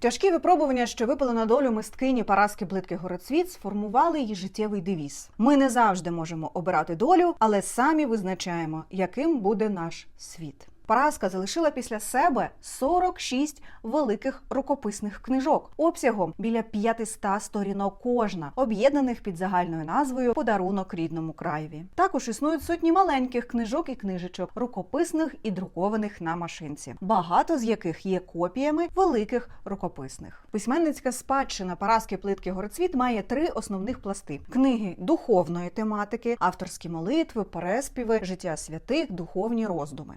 Тяжкі випробування, що випали на долю мисткині Параски блитки Городцвіт, сформували її життєвий девіз. Ми не завжди можемо обирати долю, але самі визначаємо, яким буде наш світ. Параска залишила після себе 46 великих рукописних книжок обсягом біля 500 сторінок кожна, об'єднаних під загальною назвою Подарунок рідному краєві. Також існують сотні маленьких книжок і книжечок, рукописних і друкованих на машинці, багато з яких є копіями великих рукописних. Письменницька спадщина Параски Плитки Горцвіт має три основних пласти: книги духовної тематики, авторські молитви, переспіви, життя святих, духовні роздуми,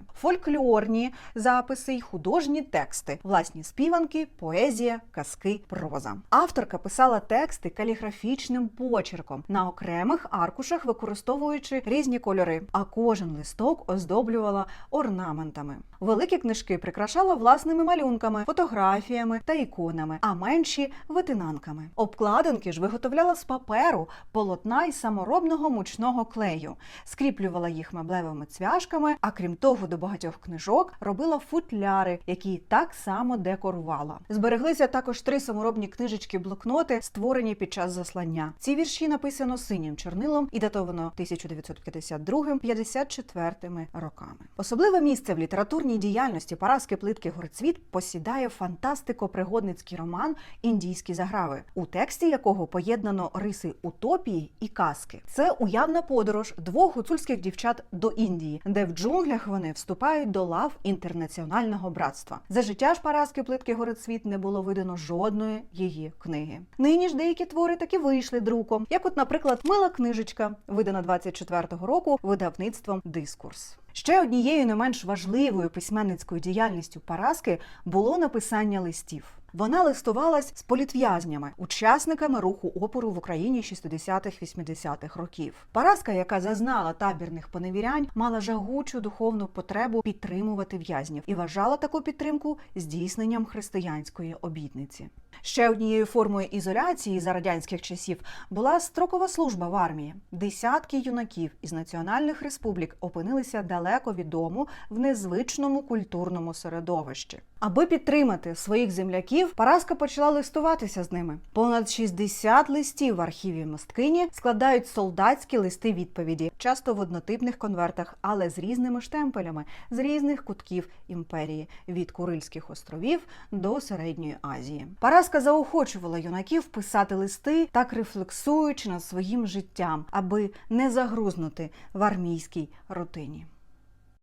фольклорні записи й художні тексти, власні співанки, поезія, казки, проза. Авторка писала тексти каліграфічним почерком на окремих аркушах, використовуючи різні кольори, а кожен листок оздоблювала орнаментами. Великі книжки прикрашала власними малюнками, фотографіями та іконами, а менші витинанками. Обкладинки ж виготовляла з паперу, полотна й саморобного мучного клею, скріплювала їх меблевими цвяшками, а крім того, до багатьох книжок робила футляри, які так само декорувала. Збереглися також три саморобні книжечки-блокноти, створені під час заслання. Ці вірші написано синім чорнилом і датовано 1952-54 роками. Особливе місце в літературній діяльності Параски Плитки Горцвіт посідає фантастико-пригодницький роман Індійські заграви, у тексті якого поєднано риси утопії і казки. Це уявна подорож двох гуцульських дівчат до Індії, де в джунглях вони вступають до лав інтернаціонального братства. За життя ж Параски Плитки Горецвіт не було видано жодної її книги. Нині ж деякі твори таки вийшли друком, як, от, наприклад, Мила книжечка, видана 24-го року видавництвом Дискурс. Ще однією не менш важливою письменницькою діяльністю Параски було написання листів. Вона листувалась з політв'язнями, учасниками руху опору в Україні 60-х-80-х років. Параска, яка зазнала табірних поневірянь, мала жагучу духовну потребу підтримувати в'язнів і вважала таку підтримку здійсненням християнської обітниці. Ще однією формою ізоляції за радянських часів була строкова служба в армії. Десятки юнаків із національних республік опинилися далеко від дому в незвичному культурному середовищі. Аби підтримати своїх земляків, Параска почала листуватися з ними. Понад 60 листів в архіві мосткині складають солдатські листи відповіді, часто в однотипних конвертах, але з різними штемпелями з різних кутків імперії від Курильських островів до Середньої Азії. Параска заохочувала юнаків писати листи, так рефлексуючи над своїм життям, аби не загрузнути в армійській рутині.